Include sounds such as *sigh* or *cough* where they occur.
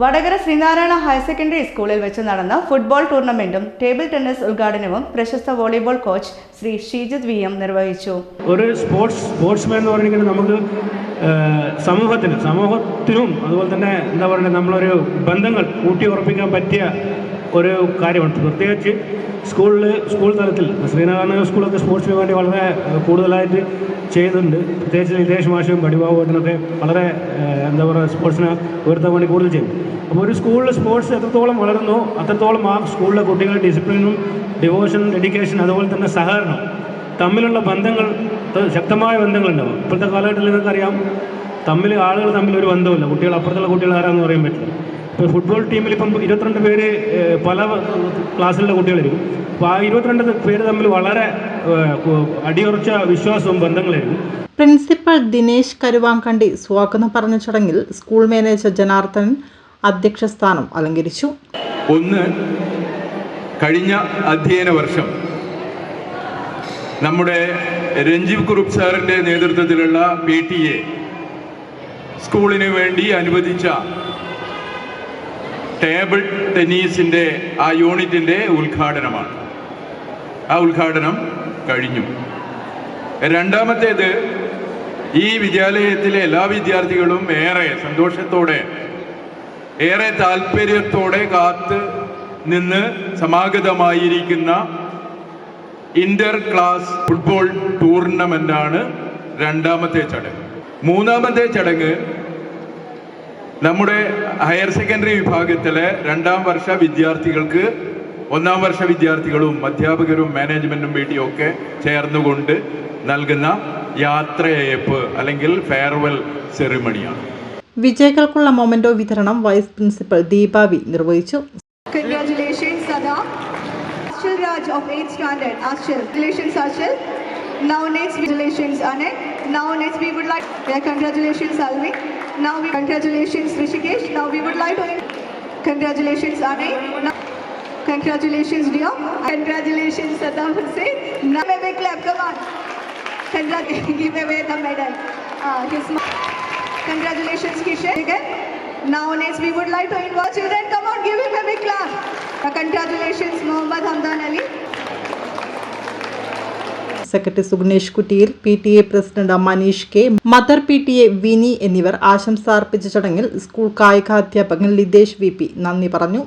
Vadakara Sreenarayana higher secondary സ്കൂളിൽ വെച്ച് നടന്ന ഫുട്ബോൾ ടൂർണമെന്റും ടേബിൾ ടെന്നീസ് ഉദ്ഘാടനവും പ്രശസ്ത volleyball coach Shri Sheejith V M നിർവഹിച്ചു. ഒരു സ്പോർട്സ് സ്പോർട്സ്മാൻ എന്ന് പറഞ്ഞിട്ടുണ്ടെങ്കിൽ നമുക്ക് സമൂഹത്തിന് സമൂഹത്തിനും അതുപോലെ തന്നെ എന്താ പറയുക നമ്മളൊരു ബന്ധങ്ങൾ ഊട്ടി ഉറപ്പിക്കാൻ പറ്റിയ ഒരു കാര്യമാണ്. പ്രത്യേകിച്ച് സ്കൂളിൽ സ്കൂൾ തലത്തിൽ ശ്രീനാരായണ സ്കൂളൊക്കെ സ്പോർട്സിന് വേണ്ടി വളരെ കൂടുതലായിട്ട് ചെയ്യുന്നുണ്ട് പ്രത്യേകിച്ച് നിതേഷ് മാഷും പടിവാഹുവേട്ടനൊക്കെ വളരെ എന്താ പറയുക സ്പോർട്സിനെ ഉയർത്താൻ വേണ്ടി കൂടുതൽ ചെയ്യും അപ്പോൾ ഒരു സ്കൂളിൽ സ്പോർട്സ് എത്രത്തോളം വളരുന്നു അത്രത്തോളം ആ സ്കൂളിലെ കുട്ടികളുടെ ഡിസിപ്ലിനും ഡിവോഷൻ ഡെഡിക്കേഷൻ അതുപോലെ തന്നെ സഹകരണം തമ്മിലുള്ള ബന്ധങ്ങൾ ശക്തമായ ബന്ധങ്ങളുണ്ടാവും ഇപ്പോഴത്തെ കാലഘട്ടത്തിൽ നിങ്ങൾക്കറിയാം തമ്മിൽ ആളുകൾ തമ്മിൽ ഒരു ബന്ധമില്ല കുട്ടികൾ അപ്പുറത്തുള്ള കുട്ടികൾ ആരാന്ന് പറയാൻ പറ്റില്ല. ഇപ്പോൾ ഫുട്ബോൾ ടീമിൽ ഇപ്പം ഇരുപത്തിരണ്ട് പേര് പല ക്ലാസ്സിലുള്ള കുട്ടികളായിരിക്കും. അപ്പോൾ ആ ഇരുപത്തിരണ്ട് പേര് തമ്മിൽ വളരെ അടിയുറച്ച വിശ്വാസവും ബന്ധങ്ങളായിരിക്കും പ്രിൻസിപ്പൽ ദിനേശ് കരുവാങ്കണ്ടി സ്വാഗതം പറഞ്ഞ ചടങ്ങിൽ സ്കൂൾ മാനേജർ ജനാർദ്ദൻ അധ്യക്ഷ സ്ഥാനം അലങ്കരിച്ചു. ഒന്ന് കഴിഞ്ഞ അധ്യയന വർഷം നമ്മുടെ രഞ്ജീവ് കുറുപ്പ് സാറിന്റെ നേതൃത്വത്തിലുള്ള പി ടി എ സ്കൂളിന് വേണ്ടി അനുവദിച്ച ടേബിൾ ടെന്നീസിന്റെ ആ യൂണിറ്റിന്റെ ഉദ്ഘാടനമാണ്. ആ ഉദ്ഘാടനം കഴിഞ്ഞു. രണ്ടാമത്തേത് ഈ വിദ്യാലയത്തിലെ എല്ലാ വിദ്യാർത്ഥികളും ഏറെ സന്തോഷത്തോടെ ഏറെ താല്പര്യത്തോടെ കാത്ത് നിന്ന് സമാഗതമായിരിക്കുന്ന ഇന്റർ ക്ലാസ് ഫുട്ബോൾ ടൂർണമെന്റാണ് രണ്ടാമത്തെ ചടങ്ങ്. മൂന്നാമത്തെ ചടങ്ങ് നമ്മുടെ ഹയർ സെക്കൻഡറി വിഭാഗത്തിലെ രണ്ടാം വർഷ വിദ്യാർത്ഥികൾക്ക് ഒന്നാം വർഷ വിദ്യാർത്ഥികളും അധ്യാപകരും മാനേജ്മെന്റും വേണ്ടിയും ഒക്കെ ചേർന്നുകൊണ്ട് നൽകുന്ന യാത്രയയപ്പ് അല്ലെങ്കിൽ ഫെയർവെൽ സെറിമണിയാണ് വിജയികൾക്കുള്ള മൊമെന്റോ വിതരണം വൈസ് പ്രിൻസിപ്പൽ ദീപാവി നിർവഹിച്ചു Congratulations, Sada. Ashil Raj of 8th standard. Ashil. Congratulations, Ashil. Now next, congratulations, Anek. Now we congratulations, we, Rishikesh. Now we would like to, congratulations. Now, congratulations, dear. Congratulations, Saddam Hussein. Now, big clap, come on. *laughs* Give away the medal. Uh, his. Congratulations, Kishan. Again. Now next we would like to invite children. Come on, give him a big clap. Uh, congratulations, Mohammad Hamdan Ali. Secretary Sugnesh കുട്ടിയിൽ P T A president Maneesh K mother P T A Vini എന്നിവർ ആശംസ അർപ്പിച്ച ചടങ്ങിൽ school കായികാധ്യാപകൻ Lithesh V P നന്ദി പറഞ്ഞു.